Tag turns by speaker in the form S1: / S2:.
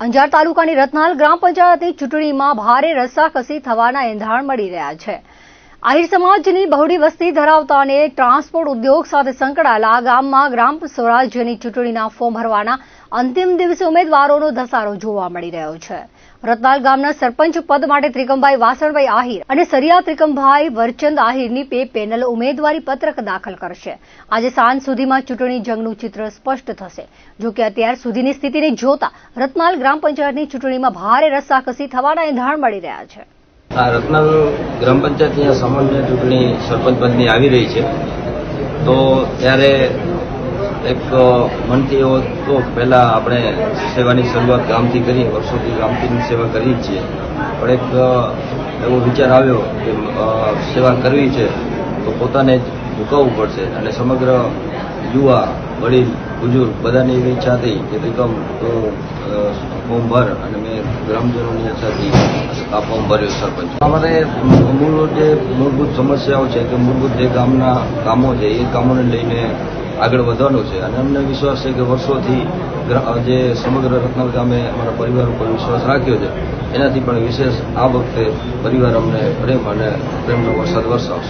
S1: અંજાર તાલુકાની રત્નાલ ગ્રામ પંચાયતની ચૂંટણીમાં ભારે રસ્સાકસી થવાના એંધાણ મળી રહ્યા છે. આહિર સમાજની બહોળી વસ્તી ધરાવતા અને ટ્રાન્સપોર્ટ ઉદ્યોગ સાથે સંકળાયેલા ગામમાં ગ્રામ સ્વરાજ્યની ચૂંટણીના ફોર્મ ભરવાના અંતિમ દિવસે ઉમેદવારોનો ધસારો જોવા મળી રહ્યો છે. રત્નાલ ગામના સરપંચ પદ માટે ત્રિકમભાઈ વાસણભાઈ આહિર અને સરિયા ત્રિકમભાઈ વરચંદ આહિરની પે પેનલ ઉમેદવારી પત્રક દાખલ કરશે. આજે સાંજ સુધીમાં ચૂંટણી જંગનું ચિત્ર સ્પષ્ટ થશે. જોકે અત્યાર સુધીની સ્થિતિને જોતા રતનાલ ગ્રામ પંચાયતની ચૂંટણીમાં ભારે રસ્સાકસી થવાના એંધાણ મળી રહ્યા છે.
S2: રત્નાલ ગ્રામ પંચાયતની સામાન્ય ચૂંટણી સરપંચ પદની આવી રહી છે. તો ત્યારે એક મનથી એવો તો પહેલાં આપણે સેવાની શરૂઆત ગામથી કરી, વર્ષોથી ગામથી સેવા કરીએ જ છીએ. પણ એક એવો વિચાર આવ્યો કે સેવા કરવી છે તો પોતાને જ ઝુકાવવું પડશે અને સમગ્ર યુવા, વડીલ, બુજુર્ગ બધાની એવી ઈચ્છા થઈ કે ત્રિકમ તો ફોર્મ ભર અને મેં ગ્રામજનોની ઈચ્છાથી આ ફોર્મ ભર્યું સરપંચ. અમારે મૂળ જે મૂળભૂત સમસ્યાઓ છે કે મૂળભૂત જે ગામના કામો છે એ કામોને લઈને આગળ વધવાનું છે. અને અમને વિશ્વાસ છે કે વર્ષોથી જે સમગ્ર રત્નાલ ગામે અમારા પરિવાર ઉપર વિશ્વાસ રાખ્યો છે, એનાથી પણ વિશેષ આ વખતે પરિવાર અમને પ્રેમ અને પ્રેમનો વરસાદ વરસાવશે.